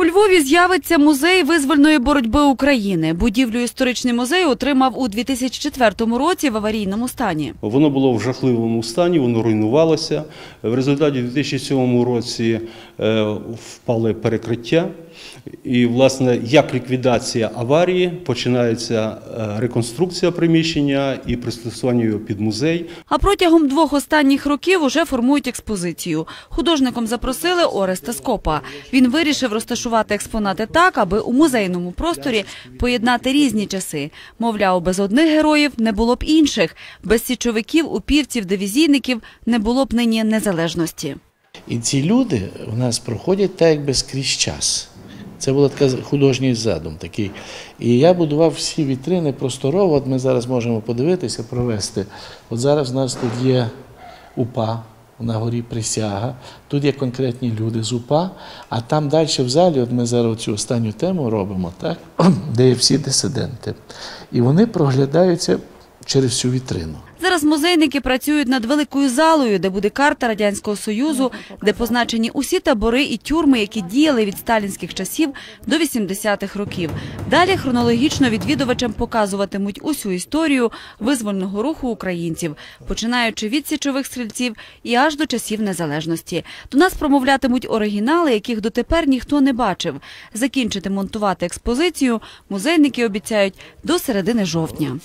У Львові з'явиться музей визвольної боротьби України. Будівлю історичний музей отримав у 2004 році в аварійному стані. Воно було в жахливому стані, воно руйнувалося. В результаті у 2007 році е, впали перекриття. І, власне, як ліквідація аварії, починається е, реконструкція приміщення і пристосування його під музей. А протягом двох останніх років уже формують експозицію. Художником запросили Ореста Скопа. Він вирішив розташувати експонати так, аби у музейному просторі поєднати різні часи. Мовляв, без одних героїв не було б інших, без січовиків, упівців, дивізійників не було б нині незалежності. І ці люди в нас проходять так, якби скрізь час. Це був такий художній задум такий. І я будував всі вітрини просторово. От ми зараз можемо подивитися, провести. От зараз в нас тут є УПА, на горі присяга. Тут є конкретні люди з УПА, а там далі в залі, от ми зараз цю останню тему робимо, так? де є всі дисиденти. І вони проглядаються через всю вітрину. Зараз музейники працюють над великою залою, де буде карта Радянського Союзу, де позначені усі табори і тюрми, які діяли від сталінських часів до 80-х років. Далі хронологічно відвідувачам показуватимуть усю історію визвольного руху українців, починаючи від січових стрільців і аж до часів незалежності. До нас промовлятимуть оригінали, яких дотепер ніхто не бачив. Закінчити монтувати експозицію музейники обіцяють до середини жовтня.